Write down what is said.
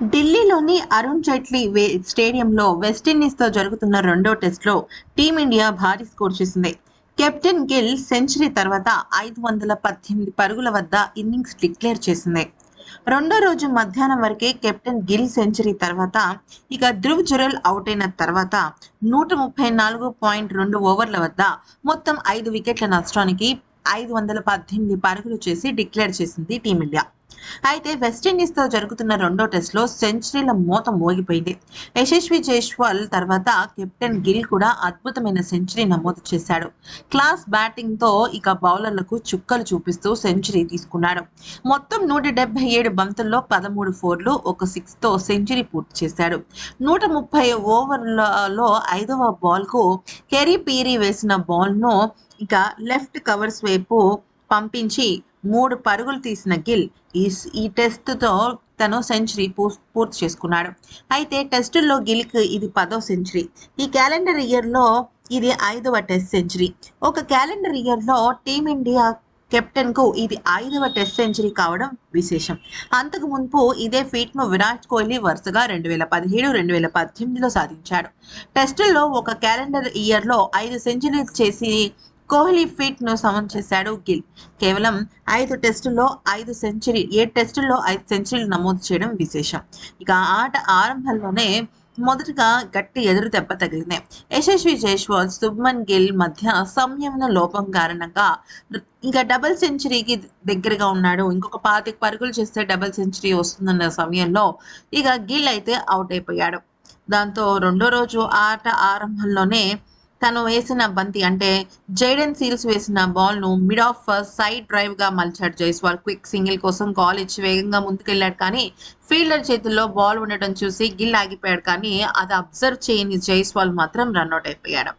ఢిల్లీలోని అరుణ్ జైట్లీ వే స్టేడియంలో వెస్టిండీస్తో జరుగుతున్న రెండో టెస్ట్లో టీమిండియా భారీ స్కోర్ చేసింది. కెప్టెన్ గిల్ సెంచరీ తర్వాత ఐదు వందల పద్దెనిమిది పరుగుల వద్ద ఇన్నింగ్స్ డిక్లేర్ చేసింది. రెండో రోజు మధ్యాహ్నం వరకే కెప్టెన్ గిల్ సెంచరీ తర్వాత ఇక ధ్రువ్ జురల్ అవుట్ అయిన తర్వాత నూట ముప్పై నాలుగు పాయింట్ రెండు ఓవర్ల వద్ద మొత్తం ఐదు వికెట్ల నష్టానికి ఐదు వందల పద్దెనిమిది పరుగులు చేసి డిక్లేర్ చేసింది టీమిండియా. అయితే వెస్టిండీస్తో జరుగుతున్న రెండో టెస్ట్లో సెంచరీల మూత మోగిపోయింది. యశస్వి జైస్వాల్ తర్వాత కెప్టెన్ గిల్ కూడా అద్భుతమైన సెంచరీ నమోదు చేశాడు. క్లాస్ బ్యాటింగ్తో ఇక బౌలర్లకు చుక్కలు చూపిస్తూ సెంచరీ తీసుకున్నాడు. మొత్తం నూట డెబ్బై ఏడు బంతుల్లో పదమూడు ఫోర్లు ఒక సిక్స్తో సెంచరీ పూర్తి చేశాడు. నూట ముప్పై ఓవర్లలో ఐదవ బాల్కు కెరీ పీరీ వేసిన బాల్ను ఇక లెఫ్ట్ కవర్స్ వైపు పంపించి మూడు పరుగులు తీసిన గిల్ ఈ ఈ టెస్ట్తో తను సెంచరీ పూర్తి చేసుకున్నాడు. అయితే టెస్టుల్లో గిల్కి ఇది పదో సెంచరీ. ఈ క్యాలెండర్ ఇయర్లో ఇది ఐదవ టెస్ట్ సెంచరీ. ఒక క్యాలెండర్ ఇయర్లో టీమిండియా కెప్టెన్కు ఇది ఐదవ టెస్ట్ సెంచరీ కావడం విశేషం. అంతకు మున్పు ఇదే ఫీట్ను విరాట్ కోహ్లీ వరుసగా రెండు వేల పదిహేడు రెండు వేల పద్దెనిమిదిలో సాధించాడు. టెస్టుల్లో ఒక క్యాలెండర్ ఇయర్లో ఐదు సెంచరీలు చేసి కోహ్లీ ఫీట్ను సమం చేశాడు గిల్. కేవలం ఐదు టెస్టుల్లో ఐదు సెంచరీ ఏ టెస్టుల్లో ఐదు సెంచరీలు నమోదు చేయడం విశేషం. ఇక ఆట ఆరంభంలోనే మొదటగా గట్టి ఎదురు దెబ్బ తగిలింది. యశస్వి జైస్వాల్ శుభ్మన్ గిల్ మధ్య సంయమన లోపం కారణంగా ఇంకా డబుల్ సెంచరీకి దగ్గరగా ఉన్నాడు. ఇంకొక పాతిక పరుగులు చేస్తే డబుల్ సెంచరీ వస్తుందన్న సమయంలో ఇక గిల్ అయితే అవుట్ అయిపోయాడు. దాంతో రెండో రోజు ఆట ఆరంభంలోనే తను వేసిన బంతి అంటే జైడెన్ సీల్స్ వేసిన బాల్ను మిడ్ ఆఫ్ సైడ్ డ్రైవ్గా మలిచాడు జైస్వాల్. క్విక్ సింగిల్ కోసం కాల్ ఇచ్చి వేగంగా ముందుకెళ్ళాడు కానీ ఫీల్డర్ చేతుల్లో బాల్ ఉండటం చూసి గిల్ ఆగిపోయాడు కానీ అది అబ్జర్వ్ చేయని జైస్వాల్ మాత్రం రన్అట్ అయిపోయాడు.